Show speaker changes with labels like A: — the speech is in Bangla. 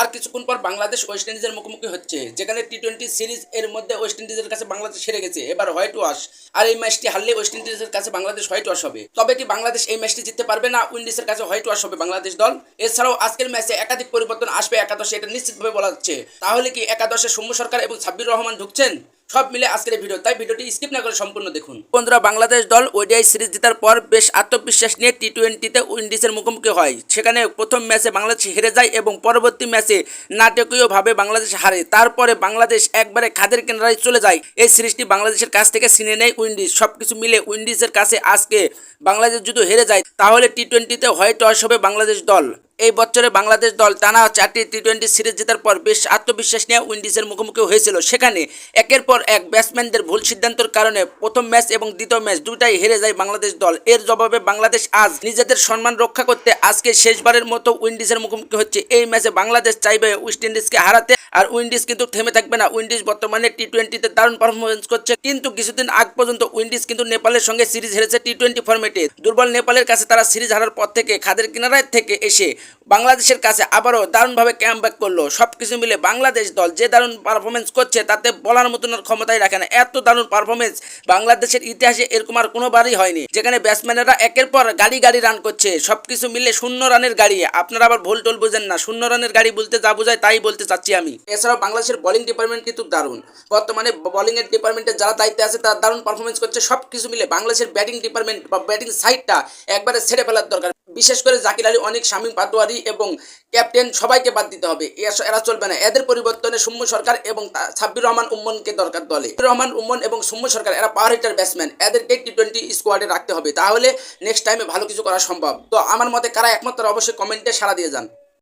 A: আর কিছুক্ষণ পর বাংলাদেশ ওয়েস্ট ইন্ডিজের মুখোমুখি হচ্ছে, যেখানে টি টোয়েন্টি সিরিজ এর মধ্যে ওয়েস্ট ইন্ডিজের কাছে বাংলাদেশ হেরে গেছে। এবার হোয়াইট ওয়াশ আর এই ম্যাচটি হারলে ওয়েস্ট ইন্ডিজের কাছে বাংলাদেশ হোয়াইট ওয়াশ হবে। তবে কি বাংলাদেশ এই ম্যাচটি জিততে পারবে না? উইন্ডিজের কাছে হোয়াইট ওয়াশ হবে বাংলাদেশ দল। এছাড়াও আজকের ম্যাচে একাধিক পরিবর্তন আসবে একাদশে, এটা নিশ্চিতভাবে বলা যাচ্ছে তাহলে কি একাদশে সৌম্য সরকার এবং সাব্বির রহমান ঢুকছেন? সব মিলে আজকের ভিডিও। তাই ভিডিওটি স্কিপ না করে সম্পূর্ণ দেখুন। বন্ধুরা, বাংলাদেশ দল ওডিআই সিরিজ জেতার পর বেশ আত্মবিশ্বাস নিয়ে টি টোয়েন্টিতে উইন্ডিজের মুখোমুখি হয়। সেখানে প্রথম ম্যাচে বাংলাদেশ হেরে যায় এবং পরবর্তী ম্যাচে নাটকীয়ভাবে বাংলাদেশ হারে। তারপরে বাংলাদেশ একবারে খাদের কিনারায় চলে যায়। এই সিরিজটি বাংলাদেশের কাছ থেকে ছিনে নেয় উইন্ডিজ। সব কিছু মিলে উইন্ডিজের কাছে আজকে বাংলাদেশ যদি হেরে যায়, তাহলে টি টোয়েন্টিতে হোয়াইট ওয়াশ হবে বাংলাদেশ দল। এই বছরে বাংলাদেশ দল টানা চারটি টি টোয়েন্টি সিরিজ জেতার পর বেশ আত্মবিশ্বাস নিয়ে উইন্ডিজের মুখোমুখি হয়েছিল। সেখানে একের পর এক ব্যাটসম্যানদের ভুল সিদ্ধান্তের কারণে প্রথম ম্যাচ এবং দ্বিতীয় ম্যাচ দুটাই হেরে যায় বাংলাদেশ দল। এর জবাবে বাংলাদেশ আজ নিজেদের সম্মান রক্ষা করতে আজকে শেষবারের মতো উইন্ডিজের মুখোমুখি হচ্ছে। এই ম্যাচে বাংলাদেশ চাইবে ওয়েস্ট ইন্ডিজকে হারাতে আর উইন্ডিজ কিন্তু থেমে থাকবে না। উইন্ডিজ বর্তমানে টি টোয়েন্টিতে দারুণ পারফরমেন্স করছে। কিন্তু কিছুদিন আগ পর্যন্ত উইন্ডিজ কিন্তু নেপালের সঙ্গে সিরিজ হেরেছে টি টোয়েন্টি ফর্মেটে দুর্বল নেপালের কাছে তারা সিরিজ হারার পর থেকে খাদের কিনারায় থেকে এসে বাংলাদেশের কাছে আবারও দারুণভাবে ক্যাম্প ব্যাক করল। সব কিছু মিলে বাংলাদেশ দল যে দারুণ পারফরমেন্স করছে, তাতে বলার মতন আর ক্ষমতাই রাখে না। এত দারুণ পারফরমেন্স বাংলাদেশের ইতিহাসে এরকম আর কোনোবারই হয়নি। যেখানে ব্যাটসম্যানেরা একের পর গাড়ি গাড়ি রান করছে সব কিছু মিলে শূন্য রানের গাড়ি। আপনারা আবার ভুল টোল বুঝেন না, শূন্য রানের গাড়ি বলতে যা বোঝায় তাই বলতে চাচ্ছি আমি। এছাড়াও বাংলাদেশের বোলিং ডিপার্টমেন্ট কিন্তু দারুণ। বর্তমানে বোলিং এর ডিপার্টমেন্টে যারা দায়িত্বে আছে, তারা দারুণ পারফরমেন্স করছে। সব কিছু মিলে বাংলাদেশের ব্যাটিং ডিপার্টমেন্ট বা ব্যাটিং সাইডটা একবারে ছেড়ে ফেলার দরকার। বিশেষ করে জাকির আলী, অনেক শামীম পাটোয়ারি এবং ক্যাপ্টেন সবাইকে বাদ দিতে হবে। এরা- চলবে না। এদের পরিবর্তনে সৌম্য সরকার এবং সাব্বির রহমান উম্মনকে দরকার দলে। রহমান উম্মন এবং সৌম্য সরকার, এরা পাওয়ার হিটার ব্যাটসম্যান এদেরকে টি টোয়েন্টি স্কোয়াডে রাখতে হবে। তাহলে নেক্সট টাইমে ভালো কিছু করা সম্ভব। তো আমার মতে কারা একমাত্র অবশ্যই কমেন্টে সাড়া দিয়ে যান।